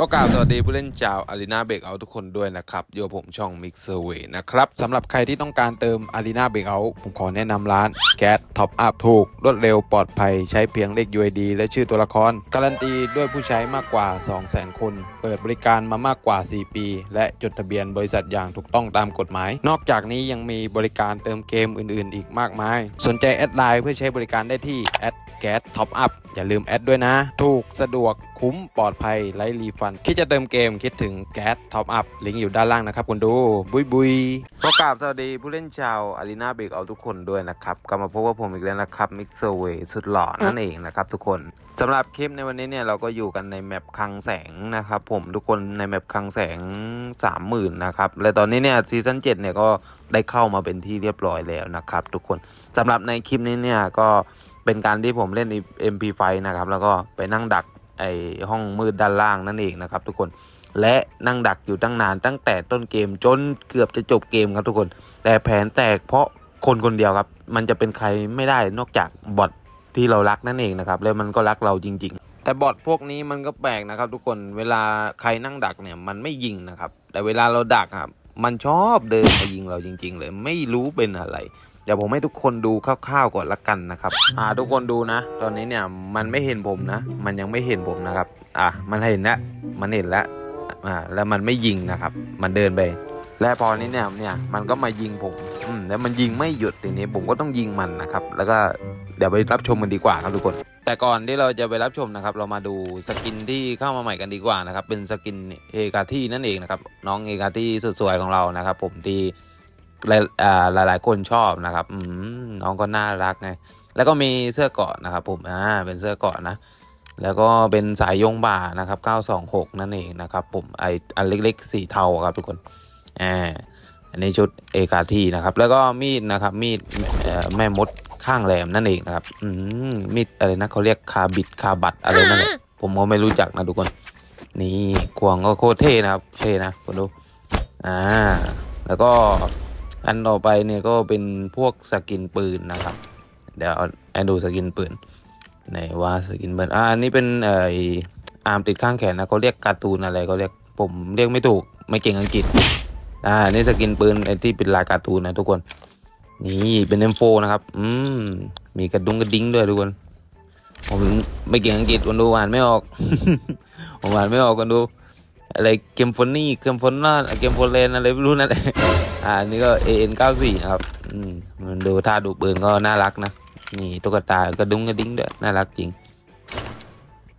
ก็กล่าวสวัสดีผู้เล่นชาวอารีนาเบรกเอาทุกคนด้วยนะครับโยผมช่อง Mix s u r v e y นะครับสำหรับใครที่ต้องการเติมอารีนาเบรกเอาผมขอแนะนำร้านแก๊สท็อปอัพถูก รวดเร็วปลอดภัยใช้เพียงเลข UID และชื่อตัวละคร การันตีด้วยผู้ใช้มากกว่า 200,000 คน เปิดบริการมามากกว่า 4 ปี และจดทะเบียนบริษัทอย่างถูกต้องตามกฎหมาย นอกจากนี้ยังมีบริการเติมเกมอื่น ๆ อีกมากมาย สนใจแอดไลน์เพื่อใช้บริการได้ที่แอดแก๊สท็อปอัพอย่าลืมแอดด้วยนะ ถูกสะดวกคุ้มปลอดภัยไร้รีไฟน คิดจะเติมเกมคิดถึงแก๊สท็อปอัพลิงก์อยู่ด้านล่างนะครับคุณดู บุยบุยก็กราบสวัสดีผู้เล่นชาวอารีนาเบรกเอาทุกคนด้วยนะครับกลับมาพบว่าผมอีกแล้วนะครับมิกเซอร์เวสุดหล่อนั่นเองนะครับทุกคนสำหรับคลิปในวันนี้เนี่ยเราก็อยู่กันในแมปคลังแสงนะครับผมทุกคนในแมปคลังแสง 30,000นะครับและตอนนี้เนี่ยซีซั่น7เนี่ยก็ได้เข้ามาเป็นที่เรียบร้อยแล้วนะครับทุกคนสำหรับในคลิปนี้เนี่ยก็เป็นการที่ผมเล่น MP5 นะครับแล้วก็ไปนั่งดัก ไอห้องมืดด้านล่างนั่นเองนะครับ ทุกคนและนั่งดักอยู่ตั้งนานตั้งแต่ต้นเกมจนเกือบจะจบเกมครับทุกคน แต่แผนแตกเพราะคนคนเดียวครับ มันจะเป็นใครไม่ได้นอกจากบอทที่เรารักนั่นเองนะครับ แล้วมันก็รักเราจริง ๆ แต่บอทพวกนี้มันก็แปลกนะครับ ทุกคนเวลาใครนั่งดักเนี่ยมันไม่ยิงนะครับ แต่เวลาเราดักครับมันชอบเดินมายิงเราจริง ๆ เลยไม่รู้เป็นอะไร เดี๋ยวผมให้ทุกคนดูคร่าวๆก่อนละกันนะครับ อ่าทุกคนดูนะ ตอนนี้เนี่ยมันไม่เห็นผมนะ มันยังไม่เห็นผมนะครับ อะมันเห็นแล้วมันเห็นแล้วอ่าแล้วมันไม่ยิงนะครับ มันเดินไป และพอนี้เนี่ยเนี่ยมันก็มายิงผมอืมแล้วมันยิงไม่หยุดทีนี้ผมก็ต้องยิงมันนะครับ แล้วก็เดี๋ยวไปรับชมกันดีกว่าครับทุกคน แต่ก่อนที่เราจะไปรับชมนะครับ เรามาดูสกินที่เข้ามาใหม่กันดีกว่านะครับ เป็นสกินเอกาที่นั่นเองนะครับ น้องเอกาที่สุดสวยของเรานะครับ ผมที่ หลายหลายคนชอบนะครับอืน้องก็น่ารักไงแล้วก็มีเสื้อเกาะนะครับผมอ่าเป็นเสื้อเกาะนะ แล้วก็เป็นสายยงบ่านะครับ 926 นั่นเองนะครับผมไออันเล็กๆสีเทาครับทุกคนอ่าอันนี้ชุดเอกาทีนะครับ แล้วก็มีดนะครับมีดแม่มดข้างแหลมนั่นเองนะครับอืมมีดอะไรนะเขาเรียกคาบิดคาบัดอะไรนั่นแหละผมก็ไม่รู้จักนะทุกคน นี่ควงก็โคตรเท่นะครับเท่นะคุณดูอ่าแล้วก็ อันต่อไปเนี่ยก็เป็นพวกสกินปืนนะครับ เดี๋ยวเอาให้ดูสกินปืนไหนว่าสกินปืนอ่าอันนี้เป็นเอ่ออาร์มติดข้างแขนนะเขาเรียกการ์ตูนอะไรเขาเรียกผมเรียกไม่ถูกไม่เก่งอังกฤษอ่านี่สกินปืนไอ้ที่เป็นลายการ์ตูนนะทุกคนนี่เป็น M4 นะครับ อืม มีกระดุงกระดิ้งด้วยทุกคน ผมไม่เก่งอังกฤษคนดูอ่านไม่ออก ผมอ่านไม่ออกคนดู อะไรเกมฟอนนี่เกมฟอนน่าเกมฟอนเลนอะไรไม่รู้นั่นแหละอ่านี่ก็ AN94 นะครับอืมมันดูท่าดูปืนก็น่ารักนะ นี่ตุ๊กตากระดุงกระดิ้งด้วยน่ารักจริง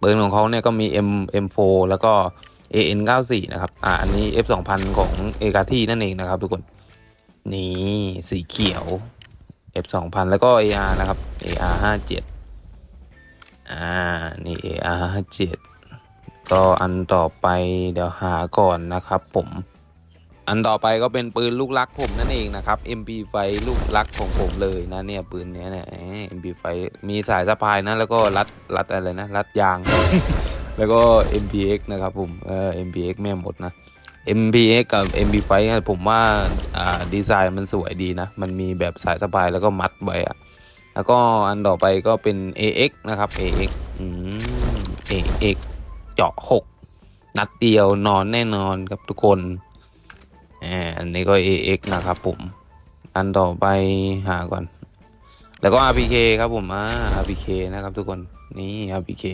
ปืนของเขาเนี่ยก็มี M M4 แล้วก็ AN94 นะครับอ่าอันนี้ F2000 ของเอกาที่นั่นเองนะครับ ทุกคนนี่สีเขียว F2000 แล้วก็ AR นะครับ AR57 อ่า นี่ AR57 ก็อันต่อไปเดี๋ยวหาก่อนนะครับผมอันต่อไปก็เป็นปืนลูกรักผมนั่นเองนะครับ MP5 ลูกรักของผมเลยนะเนี่ยปืนเนี้ยเนี่ย MP5 มีสายสะพายนะแล้วก็รัดรัดอะไรนะรัดยาง แล้วก็ MPX นะครับผมเออ MPX แม่หมดนะ MPX กับ MP5 เนี่ยผมว่าอ่าดีไซน์มันสวยดีนะ มันมีแบบสายสะพายแล้วก็มัดไว้อะแล้วก็อันต่อไปก็เป็น AX นะครับ AX อืม AX เจาะ6นัดเดียวนอนแน่นอนครับทุกคนอ่าอันนี้ก็ AX นะครับผม อันต่อไปหาก่อน แล้วก็ RPK ครับผมอ่า RPK นะครับทุกคนนี่ RPK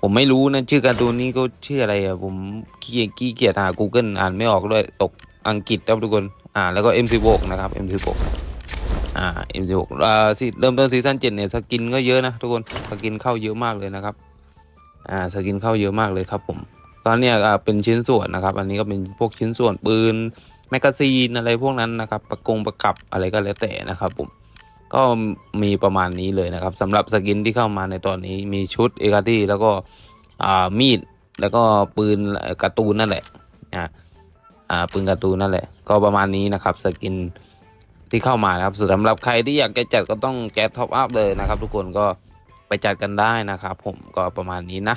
ผมไม่รู้นะ ชื่อการ์ตูนนี้ก็ชื่ออะไรอะผมขี้เกียจขี้เกียจหา Google อ่านไม่ออกด้วยตกอังกฤษครับทุกคนอ่าแล้วก็ M16 นะครับ M16 อ่า M16 อ่าสิเริ่มต้นซีซั่น7เนี่ยสกินก็เยอะนะทุกคนสกินเข้าเยอะมากเลยนะครับ อ่าสกินเข้าเยอะมากเลยครับผมตอนเนี้ยเป็นชิ้นส่วนนะครับ อันนี้ก็เป็นพวกชิ้นส่วนปืนแมกกาซีนอะไรพวกนั้นนะครับ ประกงประกับอะไรก็แล้วแต่นะครับผมก็มีประมาณนี้เลยนะครับสำหรับสกินที่เข้ามาในตอนนี้มีชุดเอกาตี้แล้วก็อ่ามีดแล้วก็ปืนการ์ตูนนั่นแหละอ่าอ่าปืนการ์ตูนนั่นแหละ ก็ประมาณนี้นะครับสกินที่เข้ามานะครับสำหรับใครที่อยากจะจัดก็ต้องแก๊สท็อปอัพเลยนะครับ ทุกคนก็ ไปจัดกันได้นะครับ ผมก็ประมาณนี้นะ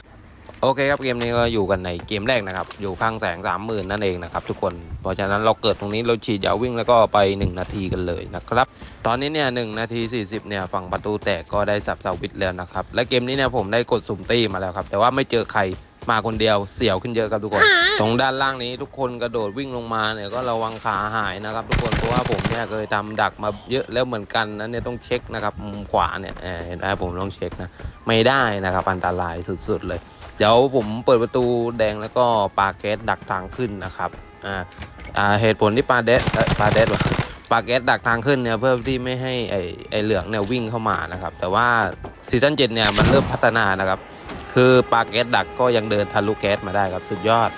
โอเคครับเกมนี้ก็อยู่กันในเกมแรกนะครับ อยู่ข้างแสงสามหมื่นนั่นเองนะครับทุกคนเพราะฉะนั้นเราเกิดตรงนี้เราฉีดยาวิ่งแล้วก็ไป 1 นาทีกันเลยนะครับ ตอนนี้เนี่ยหนาที 40เนี่ยฝั่งประตูแตกก็ได้สับเสาวิตแล้วนะครับ และเกมนี้เนี่ยผมได้กดสุ่มตีมาแล้วครับ แต่ว่าไม่เจอใคร มาคนเดียวเสียวขึ้นเยอะครับทุกคน ตรงด้านล่างนี้ทุกคนกระโดดวิ่งลงมาเนี่ยก็ระวังขาหายนะครับ ทุกคนเพราะว่าผมเนี่ยเคยทำดักมาเยอะแล้วเหมือนกันนะเนี่ยต้องเช็คนะครับมุมขวาเนี่ยเออเห็นไหมผมต้องเช็คนะไม่ได้นะครับอันตรายสุดๆเลย เดี๋ยวผมเปิดประตูแดงแล้วก็ปาแก๊สดักทางขึ้นนะครับอ่าอ่าเหตุผลที่ปาเดสเอ่อปาเดสวะปาแก๊สดักทางขึ้นเนี่ยเพื่อที่ไม่ให้ไอไอเหลืองเนี่ยวิ่งเข้ามานะครับ แต่ว่าซีซั่นเจ็ดเนี่ยมันเริ่มพัฒนานะครับ คือปาแก๊สดักก็ยังเดินทะลุแก๊สมาได้ครับสุดยอด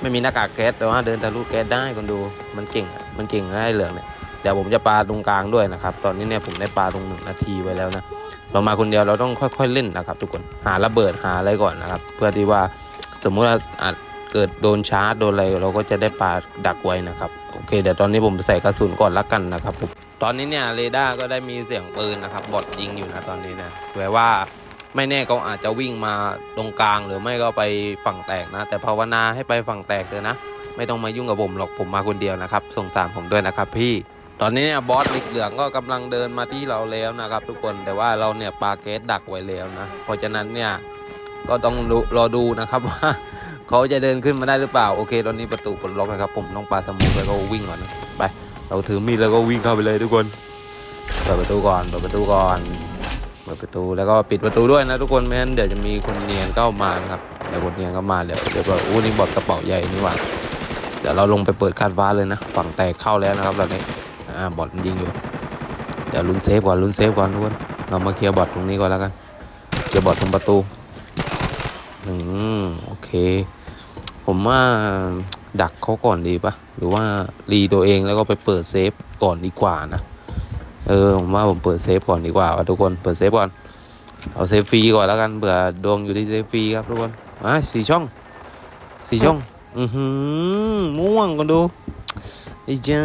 ไม่มีหน้ากากแก๊สแต่ว่าเดินทะลุแก๊สได้คนดูมันเก่งอะมันเก่งไอ้เหลืองเนี่ยเดี๋ยวผมจะปาตรงกลางด้วยนะครับ ตอนนี้เนี่ยผมได้ปาตรงหนึ่งนาทีไว้แล้วนะเรามาคนเดียวเราต้องค่อยๆเล่นนะครับ ทุกคนหาระเบิดหาอะไรก่อนนะครับ เพื่อที่ว่าสมมุติว่าอาจเกิดโดนชาร์จโดนอะไรเราก็จะได้ปาดักไว้นะครับโอเคเดี๋ยวตอนนี้ผมใส่กระสุนก่อนละกันนะครับผมตอนนี้เนี่ยเรดาร์ก็ได้มีเสียงปืนนะครับบอดยิงอยู่นะตอนนี้นะแปลว่า ไม่แน่เขาอาจจะวิ่งมาตรงกลางหรือไม่ก็ไปฝั่งแตกนะ แต่ภาวนาให้ไปฝั่งแตกเลยนะ ไม่ต้องมายุ่งกับผมหรอกผมมาคนเดียวนะครับสงสารผมด้วยนะครับ พี่ตอนนี้เนี่ยบอสลิกเหลืองก็กำลังเดินมาที่เราแล้วนะครับ ทุกคนแต่ว่าเราเนี่ยปาเกสดักไว้แล้วนะ เพราะฉะนั้นเนี่ยก็ต้องรอดูนะครับว่าเขาจะเดินขึ้นมาได้หรือเปล่าโอเค ตอนนี้ประตูปลดล็อกนะครับ ผมต้องปาสมุกแล้วก็วิ่งก่อนนะไปเราถือมีดแล้วก็วิ่งเข้าไปเลยทุกคนเปิดประตูก่อนเปิดประตูก่อน เปิดประตูแล้วก็ปิดประตูด้วยนะทุกคนไม่งั้นเดี๋ยวจะมีคนเนียนเข้ามานะครับเดี๋ยวคนเนียนเข้ามาเดี๋ยวเดี๋ยวก็อู้นี่บอดกระเป๋าใหญ่นี่หว่าเดี๋ยวเราลงไปเปิดคาดฟ้าเลยนะ ฝั่งแตกเข้าแล้วนะครับตอนนี้อ่าบอดมันยิงอยู่ เดี๋ยวลุ้นเซฟก่อนลุ้นเซฟก่อนทุกคนเรามาเคลียร์บอดตรงนี้ก่อนแล้วกันเคลียร์บอดตรงประตูอืมโอเค ผมว่าดักเขาก่อนดีปะหรือว่ารีตัวเองแล้วก็ไปเปิดเซฟก่อนดีกว่านะ เออผมว่าผมเปิดเซฟก่อนดีกว่าทุกคนเปิดเซฟก่อน เอาเซฟฟรีก่อนแล้วกันเผื่อดวงอยู่ที่เซฟฟรีครับทุกคนมาสี่ช่องสี่ช่อง อือหือม่วงกันดูไอ้เจ้า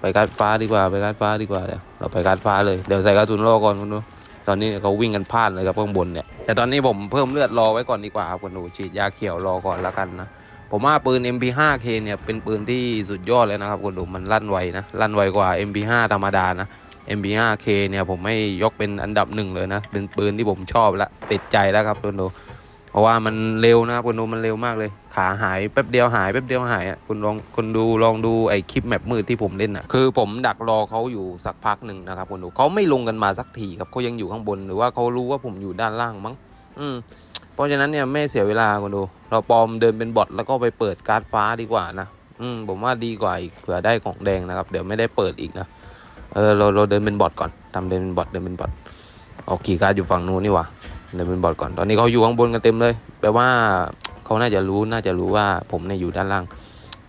ไปการดฟ้าดีกว่าไปการดฟ้าดีกว่าเดี๋ยวเราไปการดฟ้าเลยเดี๋ยวใส่กระสุนรอก่อนคุณดูตอนนี้เนี่ยเขาวิ่งกันพลาดเลยครับข้างบนเนี่ยแต่ตอนนี้ผมเพิ่มเลือดรอไว้ก่อนดีกว่าครับคุณดูฉีดยาเขียวรอก่อนแล้วกันนะ ผมว่าปืน MP5K เนี่ยเป็นปืนที่สุดยอดเลยนะครับคุณดูมันลั่นไวนะลั่นไวกว่า MP5 ธรรมดานะ MP5K เนี่ยผมไม่ยกเป็นอันดับหนึ่งเลยนะเป็นปืนที่ผมชอบและติดใจแล้วครับคุณดูเพราะว่ามันเร็วนะครับคุณดูมันเร็วมากเลย ขาหายแป๊บเดียวหายแป๊บเดียวหายอะคุณลองคุณดูลองดูไอ้คลิปแมปมืดที่ผมเล่นอะคือผมดักรอเขาอยู่สักพักหนึ่งนะครับคุณดูเขาไม่ลงกันมาสักทีครับเขายังอยู่ข้างบนหรือว่าเขารู้ว่าผมอยู่ด้านล่างมั้ง อืม เพราะฉะนั้นเนี่ยไม่เสียเวลาคุณดู เราปลอมเดินเป็นบอทแล้วก็ไปเปิดการ์ดฟ้าดีกว่านะอืมผมว่าดีกว่าอีกเผื่อได้ของแดงนะครับ เดี๋ยวไม่ได้เปิดอีกนะเออเราเราเดินเป็นบอทก่อนทำเดินเป็นบอทเดินเป็นบอทเอาขี่การ์ดอยู่ฝั่งนู้นนี่หว่าเดินเป็นบอทก่อน ตอนนี้เขาอยู่ข้างบนกันเต็มเลยแปลว่าเขาน่าจะรู้น่าจะรู้ว่าผมเนี่ยอยู่ด้านล่าง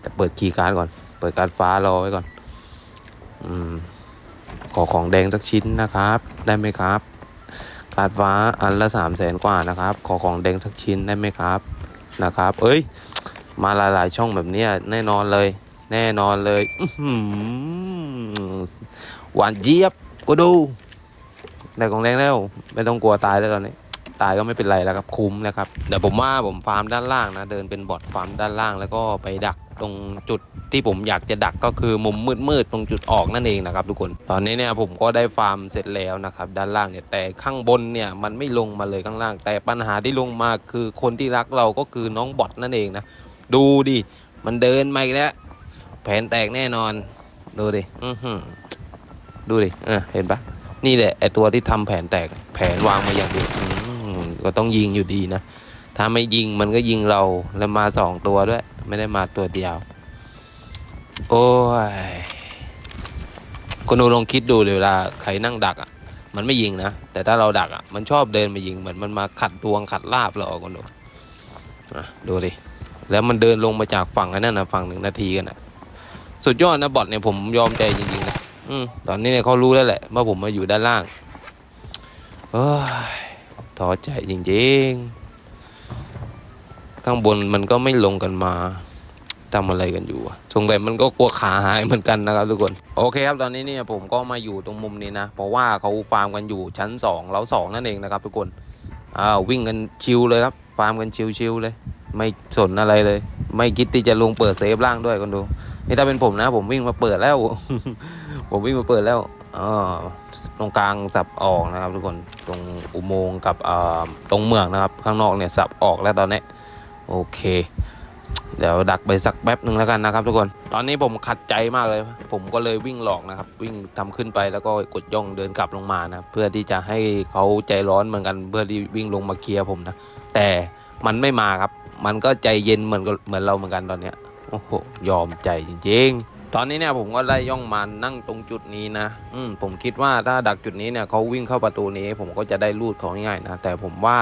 แต่เปิดคีย์การ์ดก่อน เปิดการ์ดฟ้ารอไว้ก่อน อืมขอของแดงสักชิ้นนะครับ ได้ไหมครับ กาดฟ้าอันละสามแสนกว่านะครับ ขอของแดงสักชิ้นได้ไหมครับนะครับ เอ้ย มาหลายๆช่องแบบนี้แน่นอนเลย แน่นอนเลยหวานเจี๊ยบก็ดูได้ของแดงแล้ว ไม่ต้องกลัวตายแล้วตอนนี้ตายก็ไม่เป็นไรแล้วครับคุ้มแล้วครับเดี๋ยวผมว่าผมฟาร์มด้านล่างนะ เดินเป็นบอทฟาร์มด้านล่างแล้วก็ไปดัก ตรงจุดที่ผมอยากจะดักก็คือมุมมืดๆตรงจุดออกนั่นเองนะครับทุกคนตอนนี้เนี่ยผมก็ได้ฟาร์มเสร็จแล้วนะครับด้านล่างเนี่ยแต่ข้างบนเนี่ยมันไม่ลงมาเลยข้างล่าง แต่ปัญหาที่ลงมาคือคนที่รักเราก็คือน้องบอทนั่นเองนะดูดิมันเดินมาอีกแล้ว แผนแตกแน่นอน ดูดิอือหือดูดิเออเห็นปะนี่แหละไอตัวที่ทำแผนแตกแผนวางมาอย่างดีก็ต้องยิงอยู่ดีนะถ้าไม่ยิงมันก็ยิงเราแล้วมาสองตัวด้วย ไม่ได้มาตัวเดียว โอ้ยคนดูลองคิดดูเลยเวลาใครนั่งดักอะ มันไม่ยิงนะ แต่ถ้าเราดักอะ มันชอบเดินมายิง เหมือนมันมาขัดดวงขัดลาบเราคนดูอะดูดิ แล้วมันเดินลงมาจากฝั่งอ้นั่นนะฝั่งหนึ่งนาทีกันอะ สุดยอดนะบอทเนี่ยผมยอมใจจริงๆนะอืมตอนนี้เนี่ยเขารู้แล้วแหละว่าผมมาอยู่ด้านล่างเฮ้ยท้อใจจริงๆ ข้างบนมันก็ไม่ลงกันมาทำอะไรกันอยู่สงสัยมันก็กลัวขาหายเหมือนกันนะครับทุกคน โอเคครับตอนนี้เนี่ยผมก็มาอยู่ตรงมุมนี้นะ เพราะว่าเขาฟาร์มกันอยู่ชั้นสองแล้วสองนั่นเองนะครับทุกคนอ้าวิ่งกันชิวเลยครับ ฟาร์มกันชิวๆเลย ไม่สนอะไรเลย ไม่คิดที่จะลงเปิดเซฟล่างด้วยคนดู นี่ถ้าเป็นผมนะ ผมวิ่งมาเปิดแล้ว ผมวิ่งมาเปิดแล้วอ๋อตรงกลางสับออกนะครับ ทุกคน ตรงอุโมงค์กับเอ่อตรงเมืองนะครับ ข้างนอกเนี่ยสับออกแล้วตอนนี้ โอเค เดี๋ยวดักไปสักแป๊บหนึ่งแล้วกันนะครับ ทุกคน ตอนนี้ผมขัดใจมากเลย ผมก็เลยวิ่งหลอกนะครับ วิ่งทำขึ้นไปแล้วก็กดย่องเดินกลับลงมานะ เพื่อที่จะให้เขาใจร้อนเหมือนกัน เพื่อที่วิ่งลงมาเคลียร์ผมนะ แต่มันไม่มาครับ มันก็ใจเย็นเหมือนเหมือนเราเหมือนกันตอนเนี้ย โอ้โห ยอมใจจริงๆตอนนี้เนี่ยผมก็ได้ย่องมานั่งตรงจุดนี้นะ อืมผมคิดว่าถ้าดักจุดนี้เนี่ยเขาวิ่งเข้าประตูนี้ ผมก็จะได้ลูดเขาง่ายๆนะ แต่ผมว่า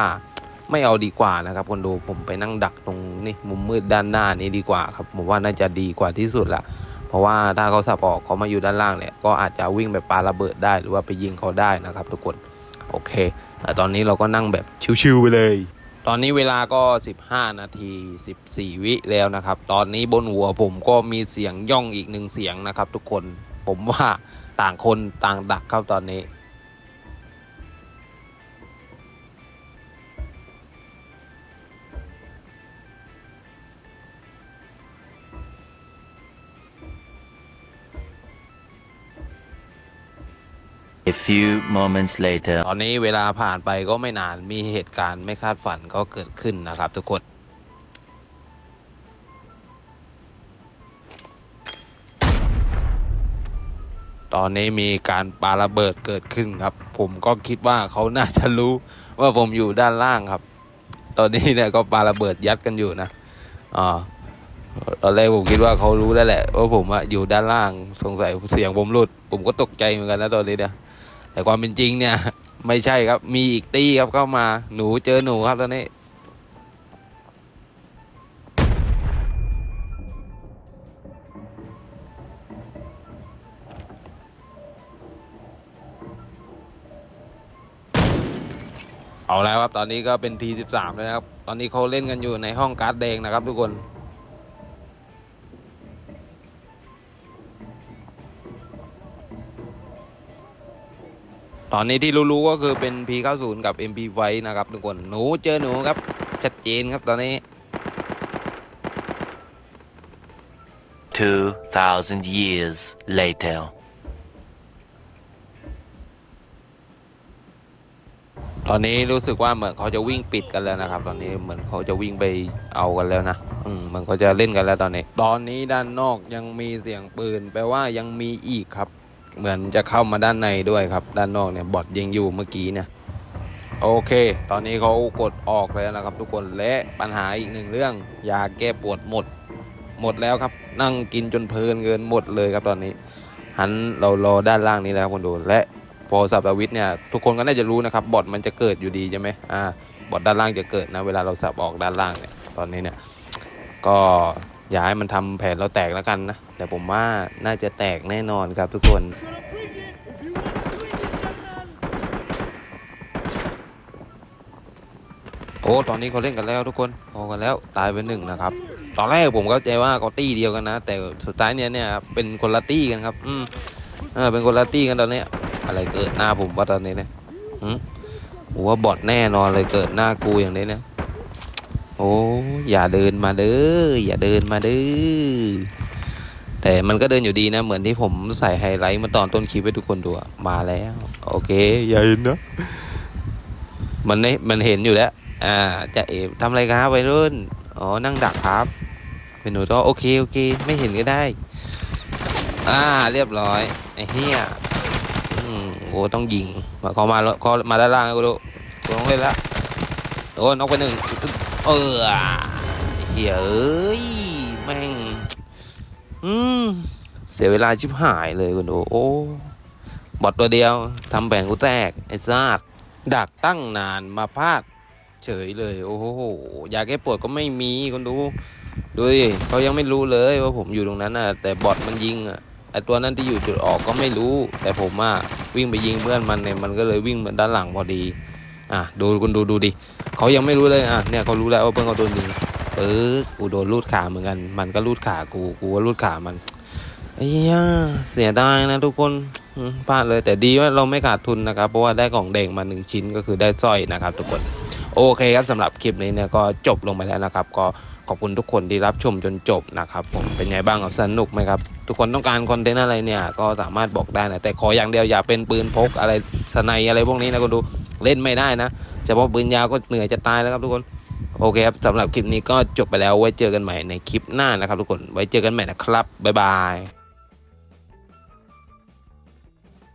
ไม่เอาดีกว่านะครับคนดูผมไปนั่งดักตรงนี่มุมมืดด้านหน้านี้ดีกว่าครับผมว่าน่าจะดีกว่าที่สุดละเพราะว่าถ้าเขาสับออกเขามาอยู่ด้านล่างเนี่ย ก็อาจจะวิ่งไปปาระเบิดได้หรือว่าไปยิงเขาได้นะครับทุกคนโอเคแต่ตอนนี้เราก็นั่งแบบชิวๆไปเลย ตอนนี้เวลาก็ 15 นาที 14 วิแล้วนะครับ ตอนนี้บนหัวผมก็มีเสียงย่องอีกหนึ่งเสียงนะครับ ทุกคนผมว่าต่างคนต่างดักครับตอนนี้ few moments later. ตอนนี้เวลาผ่านไปก็ไม่นานมีเหตุการณ์ไม่คาดฝันก็เกิดขึ้นนะครับทุกคนตอนนี้มีการปาระเบิดเกิดขึ้นครับ ผมก็คิดว่าเขาน่าจะรู้ว่าผมอยู่ด้านล่างครับ ตอนนี้เนี่ยก็ปาระเบิดยัดกันอยู่นะอ่าตอนแรกผมคิดว่าเขารู้แล้วแหละว่าผมอะอยู่ด้านล่างสงสัยเสียงผมหลุด ผมก็ตกใจเหมือนกันนะตอนนี้เนี่ย แต่ความเป็นจริงเนี่ย ไม่ใช่ครับมีอีกตี้ครับเข้ามาหนูเจอหนูครับตอนนี้เอาแล้วครับตอนนี้ก็เป็นทีสิบสามแล้วนะครับ ตอนนี้เขาเล่นกันอยู่ในห้องการ์ดแดงนะครับทุกคน ตอนนี้ที่รู้ๆก็คือเป็น P90 กับ MP5 นะครับทุกคนหนูเจอหนูครับ ชัดเจนครับตอนนี้ 2,000 years later. ตอนนี้รู้สึกว่าเหมือนเขาจะวิ่งปิดกันแล้วนะครับ ตอนนี้เหมือนเขาจะวิ่งไปเอากันแล้วนะอืมมันเขาจะเล่นกันแล้วตอนนี้ ตอนนี้ด้านนอกยังมีเสียงปืน แปลว่ายังมีอีกครับ เหมือนจะเข้ามาด้านในด้วยครับ ด้านนอกเนี่ยบอทยิงอยู่เมื่อกี้เนี่ยโอเค ตอนนี้เขากดออกแล้วนะครับ ทุกคนและปัญหาอีกหนึ่งเรื่องยาแก้ปวดหมด หมดแล้วครับ นั่งกินจนเพลินเกินหมดเลยครับตอนนี้หันเรารอด้านล่างนี้แล้วคนดูและพอสับวิทเนี่ยทุกคนก็น่าจะรู้นะครับบอทมันจะเกิดอยู่ดีใช่ไหมอ่าบอทด้านล่างจะเกิดนะเวลาเราสับออกด้านล่างเนี่ยตอนนี้เนี่ยก็ อย่าให้มันทำแผนเราแตกแล้วกันนะ แต่ผมว่าน่าจะแตกแน่นอนครับทุกคนโอ้ตอนนี้เขาเล่นกันแล้วทุกคนพอกันแล้วตายไปหนึ่งนะครับ ตอนแรกผมเข้าใจว่าเขาตี้เดียวกันนะ แต่สุดท้ายเนี่ยเนี่ยเป็นคนละตี้กันครับ อืมเออเป็นคนละตี้กันตอนนี้อะไรเกิดหน้าผมว่าตอนนี้เนี่ยหืมว่าบอดแน่นอนเลยเกิดหน้ากูอย่างนี้เนี่ย อ้อย่าเดินมาเด้ออย่าเดินมาเด้อแต่มันก็เดินอยู่ดีนะ เหมือนที่ผมใส่ไฮไลท์มาตอนต้นคลิปให้ทุกคนดูมาแล้ว โอเค อย่าเห็นนะมันไม่มันเห็นอยู่แล้ว อ่า จะเอ๋ทำอะไรครับวัยรุ่นอ๋อนั่งดักครับ เป็นหนูก็โอเคโอเค ไม่เห็นก็ได้ อ่า เรียบร้อยไอ้เหี้ยอืมโอ้ต้องยิงมาเขามาแล้วเขามาด้านล่างกูดูกูต้องเล่นละโอ้นอกไปหนึ่ง เออเหี้ยแม่ง อืม เสียเวลาชิบหายเลยคุณดูโอ้บอดตัวเดียวทำแบ่งกูแตก ไอ้ซาดดักตั้งนานมาพลาด เฉยเลย โอ้โหอยากแก้ปวดก็ไม่มีคนดู ดูดิเขายังไม่รู้เลยว่าผมอยู่ตรงนั้นน่ะ แต่บอดมันยิงอะไอตัวนั้นที่อยู่จุดออกก็ไม่รู้ แต่ผมอะวิ่งไปยิงเพื่อนมันเนี่ยมันก็เลยวิ่งมาด้านหลังพอดี อะดูคุณดูดูดิเขายังไม่รู้เลยอะเนี่ยเขารู้แล้วว่าเพื่อนเขาโดนยิงเออกูโดนลูดขาเหมือนกัน มันก็ลูดขากูกูก็ลูดขามันไอ้ย่าเสียดายนะทุกคนพลาดเลยแต่ดีว่าเราไม่ขาดทุนนะครับ เพราะว่าได้ของเด้งมาหนึ่งชิ้นก็คือได้สร้อยนะครับ ทุกคนโอเคครับสำหรับคลิปนี้เนี่ยก็จบลงไปแล้วนะครับ ก็ขอบคุณทุกคนที่รับชมจนจบนะครับผมเป็นไงบ้างครับสนุกไหมครับ ทุกคนต้องการคอนเทนต์อะไรเนี่ยก็สามารถบอกได้นะแต่ขออย่างเดียวอย่าเป็นปืนพกอะไรสไนอะไรพวกนี้นะคุณดู เล่นไม่ได้นะเฉพาะปืนยาวก็เหนื่อยจะตายแล้วครับทุกคนโอเคครับสำหรับคลิปนี้ก็จบไปแล้วไว้เจอกันใหม่ในคลิปหน้านะครับทุกคนไว้เจอกันใหม่นะครับบ๊ายบาย